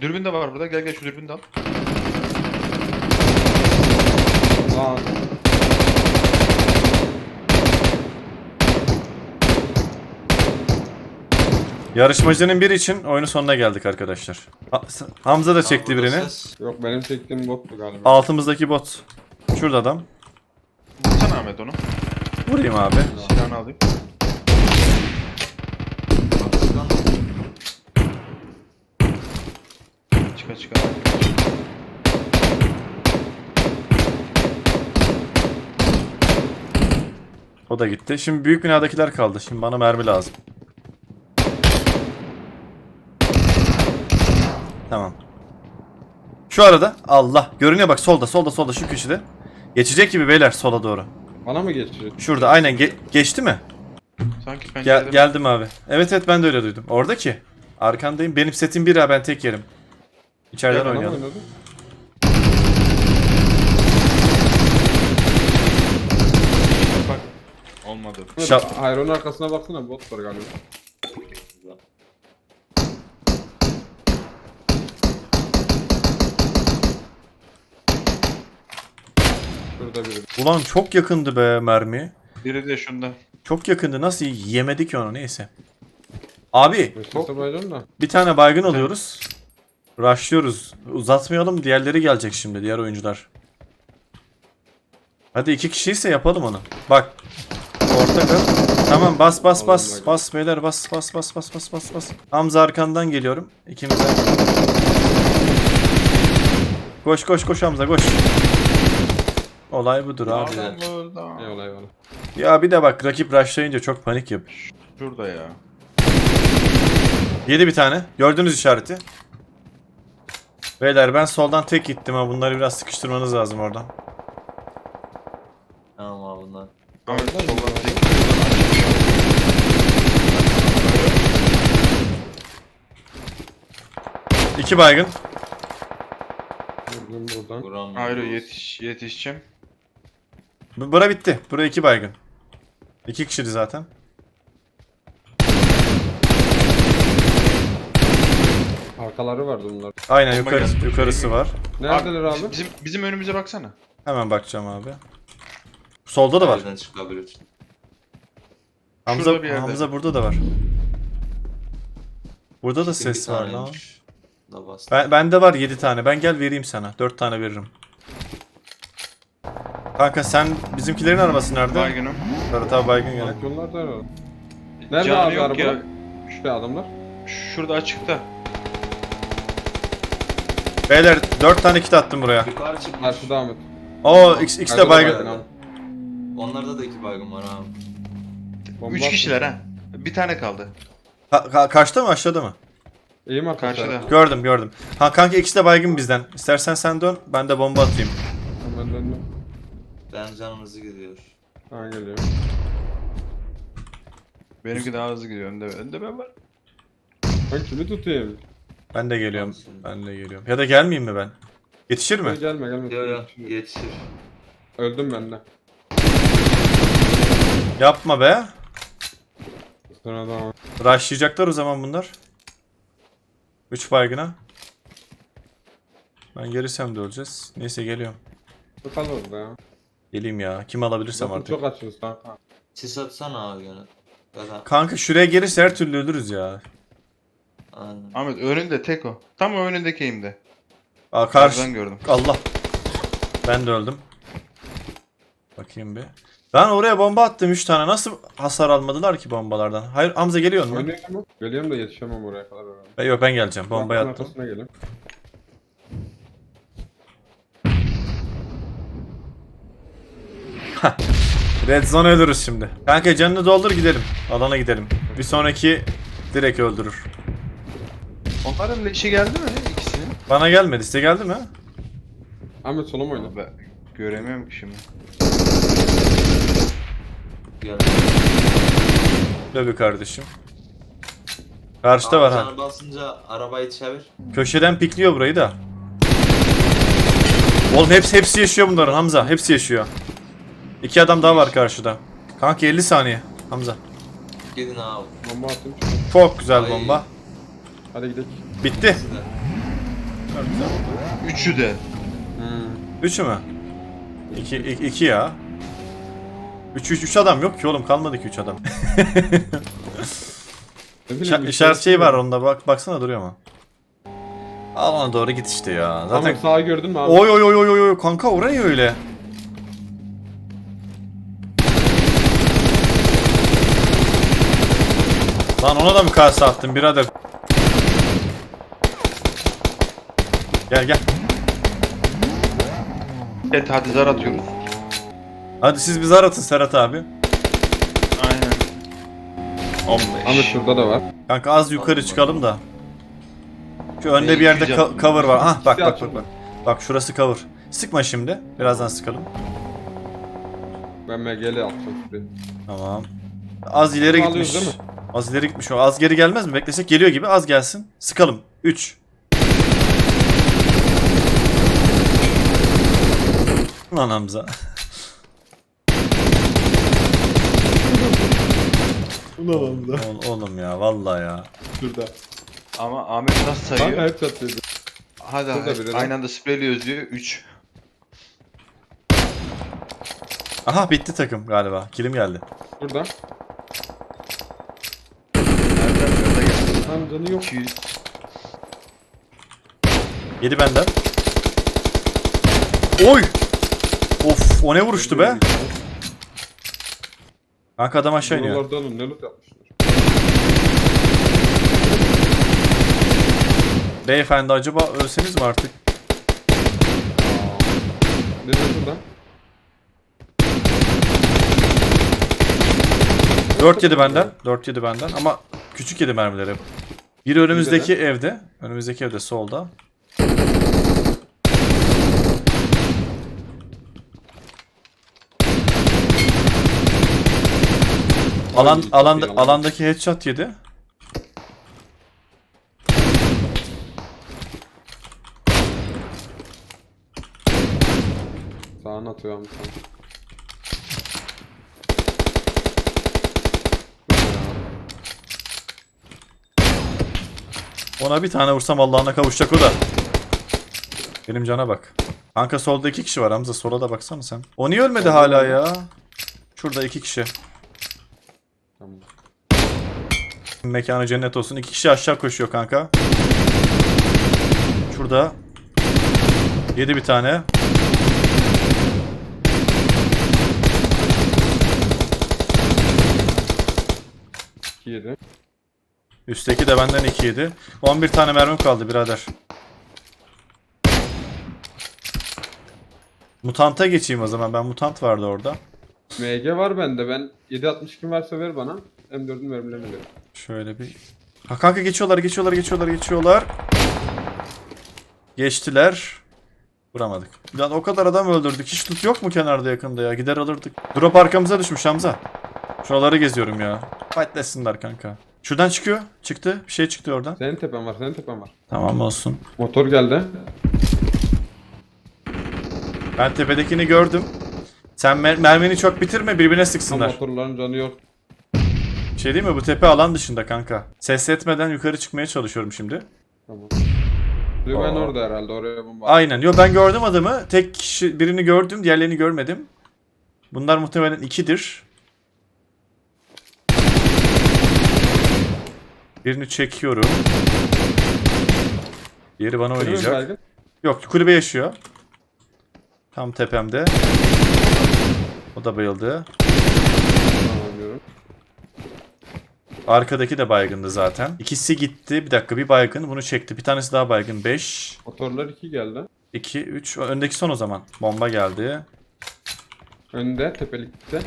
Dürbün de var burada. Gel gel şu dürbünü de al. Aa, Yarışmacının biri için oyunun sonuna geldik arkadaşlar. Ha- Hamza da çekti Burada birini. ses. yok benim çektiğim bottu galiba. Altımızdaki bot. Şurada adam. Vursana Ahmet onu. Vurayım abi. Silahını alayım. Arkadan Çıka çıka. O da gitti. Şimdi büyük binadakiler kaldı. Şimdi bana mermi lazım. Tamam. Şu arada Allah görünüyor bak solda solda solda şu köşede. Geçecek gibi beyler sola doğru. Bana mı geçiyor? Şurada aynen ge- geçti mi? Sanki Gel- pencerede... geldim abi. Evet evet ben de öyle duydum. Orada ki. Arkandayım. Benim setim bir ha ben tek yerim. İçeriden mı oynayalım. oynadı? Bak. Olmadı. Şap- Hayır onun arkasına baksana bot var galiba. Şurada biri. Ulan çok yakındı be mermi. Biri de şunda. Çok yakındı. Nasıl yemedi ki onu neyse. Abi Mesut'a da. bir tane baygın alıyoruz. Rushlıyoruz. Uzatmayalım diğerleri gelecek şimdi diğer oyuncular. Hadi iki kişiyse yapalım onu. Bak. Orta kal. Tamam bas bas bas. Bak. Bas beyler bas bas bas bas bas bas bas. Hamza arkandan geliyorum. İkimize. Koş koş koş Hamza koş. Olay budur abi. Eyvallah eyvallah. Ya bir de bak rakip rushlayınca çok panik yap. Şurada ya. Yedi bir tane. Gördünüz işareti. Beyler ben soldan tek gittim ha. Bunları biraz sıkıştırmanız lazım oradan. Tamam abi bunlar. Soldan tek. İki baygın. Vurdum buradan. Hayır yetiş, yetişeceğim. Bu- Bura bitti. Bura iki baygın. İki kişiydi zaten. Arkaları vardı bunlar. Aynen yukarı, yukarısı var. Neredeler abi? Bizim, bizim önümüze baksana. Hemen bakacağım abi. Solda da var. Nereden çıkabilir? Hamza, Şurada bir yerde. Hamza burada da var. Burada da Bir ses var lan. taneymiş. Da bastı. Ben, bende var 7 tane. Ben gel vereyim sana. 4 tane veririm. Kanka sen bizimkilerin arabası nerede? Baygınım. Ferhat abi baygın gene. Bak yollar da var. Nerede Canı abi yok araba? ya. Şu adamlar. Şurada açıkta. Beyler 4 tane kit attım buraya. Yukarı çıkmış. Karşıda Ahmet. Oo X, X de Karşıda baygın. abi. Onlarda da iki baygın var abi. Bomba Üç kişiler ha. Bir tane kaldı. Ha, ka- kaçta mı aşağıda mı? İyi mi arkadaşlar? Karşıda. Gördüm gördüm. Ha kanka ikisi de baygın bizden. İstersen sen dön ben de bomba atayım. Hemen döndüm. Ben canımızı gidiyor. Ha geliyor. Benimki daha hızlı gidiyor. Önde, önde ben var. Ben kimi tutayım? Ben de geliyorum. Ben de geliyorum. Ya da gelmeyeyim mi ben? Yetişir mi? Gelme gelme. Yo yo yetişir. Öldüm ben de. Yapma be. Sonra da Rushlayacaklar o zaman bunlar. 3 baygına. Ben gelirsem de öleceğiz. Neyse geliyorum. tutalım orada ya. Geleyim ya. Kim alabilirsem Bakın artık. çok açız kanka. Sis atsana abi gene. Ya da Kanka şuraya gelirse her türlü ölürüz ya. Aynen. Ahmet önünde tek o. Tam önündeki eğimde. Aa, Karşıdan karşı. gördüm. Allah. Ben de öldüm. Bakayım bir. Ben oraya bomba attım 3 tane. Nasıl hasar almadılar ki bombalardan? Hayır Hamza geliyor mu? Geliyorum da yetişemem oraya kadar herhalde. Ben- Yok ben geleceğim. Bombayı Bankın attım. arkasına gelin. Red zone ölürüz şimdi. Kanka canını doldur gidelim. Alana gidelim. Bir sonraki direkt öldürür. Onların leşi geldi mi ikisinin? Bana gelmedi. Size geldi mi? Ahmet solum oyna. Ben göremiyorum ki şimdi. Gel. Tabii kardeşim. Karşıda var ha. Canı basınca arabayı çevir. Köşeden pikliyor burayı da. Oğlum hepsi hepsi yaşıyor bunların Hamza. Hepsi yaşıyor. İki adam daha var karşıda. Kanka 50 saniye. Hamza. Gidin abi. Bomba attım. Çok güzel Ay. bomba. Hadi gidelim. Bitti. Üçü de. Hmm. Üçü mü? İki, iki, iki ya. Üç, üç, üç adam yok ki oğlum kalmadı ki üç adam. Ne bileyim, İşaret, şey var onda bak baksana duruyor mu? Al ona doğru git işte ya. Zaten Zaten sağa gördün mü abi? Oy oy oy oy oy oy kanka oraya öyle. Lan ona da mı kase attın birader? Gel gel. Evet hadi zar atıyoruz. Hadi siz bir zar atın Serhat abi. Aynen. 15. Ahmet şurada da var. Kanka az yukarı çıkalım da. Şu önde bir yerde ka- cover var. Hah bak bak bak bak. Bak şurası cover. Sıkma şimdi. Birazdan sıkalım. Ben MGL atacağım şuraya. Tamam. Az ileri Alıyoruz gitmiş. değil mi? Az ileri gitmiş o. Az geri gelmez mi? Beklesek geliyor gibi. Az gelsin. Sıkalım. 3. Lan Hamza. Ulan Hamza. Oğlum, oğlum ya vallahi ya. Şurada. Ama Ahmet nasıl Kanka sayıyor? hep çatıyordu. Hadi Burada biri de. Aynı anda spreyliyoruz diyor. 3. Aha bitti takım galiba. Kilim geldi. Burada. Nereden nerede geldi? Tam canı yok. 200. Yedi benden. Oy! Of o ne vuruştu be? Kanka adam aşağı iniyor. Buralarda ne loot yapmışlar. Beyefendi acaba ölseniz mi artık? Ne de burada? 4 yedi benden. 4 yedi benden ama küçük yedi mermileri. Biri önümüzdeki evde. Önümüzdeki evde solda. Alan çok alanda alan. alandaki headshot yedi. Sağına atıyor abi sen. Ona bir tane vursam Allah'ına kavuşacak o da. Benim cana bak. Kanka solda iki kişi var Hamza. Sola da baksana sen. O niye ölmedi hala ya? Şurada iki kişi. Tamam. Mekanı cennet olsun. İki kişi aşağı koşuyor kanka. Şurada. Yedi bir tane. İki yedi. Üstteki de benden iki yedi. 11 tane mermim kaldı birader. Mutanta geçeyim o zaman. Ben mutant vardı orada. MG var bende. Ben 7.62 varsa ver bana. M4'ün mermilerini ver. Şöyle bir... Ha kanka geçiyorlar, geçiyorlar, geçiyorlar, geçiyorlar. Geçtiler. Vuramadık. Lan o kadar adam öldürdük. Hiç tut yok mu kenarda yakında ya? Gider alırdık. Drop arkamıza düşmüş Hamza. Şuraları geziyorum ya. Fightlesinler kanka. Şuradan çıkıyor. Çıktı. Bir şey çıktı oradan. Senin tepen var, senin tepen var. Tamam olsun. Motor geldi. Ben tepedekini gördüm. Sen mer- mermini çok bitirme birbirine Tam sıksınlar. motorların canı yok. Şey değil mi bu tepe alan dışında kanka. Ses etmeden yukarı çıkmaya çalışıyorum şimdi. Tamam. Aa. orada herhalde oraya bomba. Aynen. Yo ben gördüm adamı. Tek kişi birini gördüm, diğerlerini görmedim. Bunlar muhtemelen ikidir. Birini çekiyorum. Diğeri bana mi oynayacak. Yok, kulübe yaşıyor. Tam tepemde. O da bayıldı. Arkadaki de baygındı zaten. İkisi gitti. Bir dakika bir baygın. Bunu çekti. Bir tanesi daha baygın. 5, Motorlar 2 geldi. 2, 3. Öndeki son o zaman. Bomba geldi. Önde tepelikte.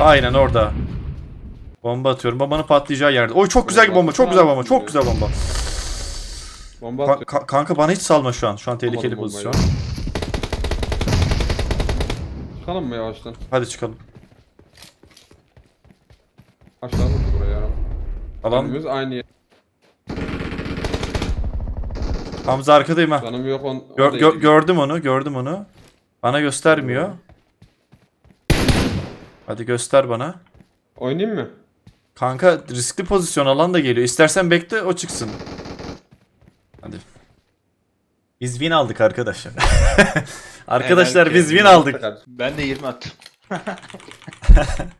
Aynen orada. Bomba atıyorum. Bombanın patlayacağı yerde. Oy çok güzel bir bomba. Çok güzel bomba. Çok güzel bomba. Bomba Ka- ka- kanka bana hiç salma şu an. Şu an tehlikeli pozisyon. Çıkalım mı yavaştan? Hadi çıkalım. Aşağı. Alan Önümüz aynı yer. Hamza arkadayım ha. Canım yok on. Gör- gö- gördüm onu. Gördüm onu. Bana göstermiyor. Hadi göster bana. Oynayayım mı? Kanka riskli pozisyon alan da geliyor. İstersen bekle o çıksın. Hadi. Biz win aldık arkadaşlar. arkadaşlar biz win aldık. Ben de 20 attım.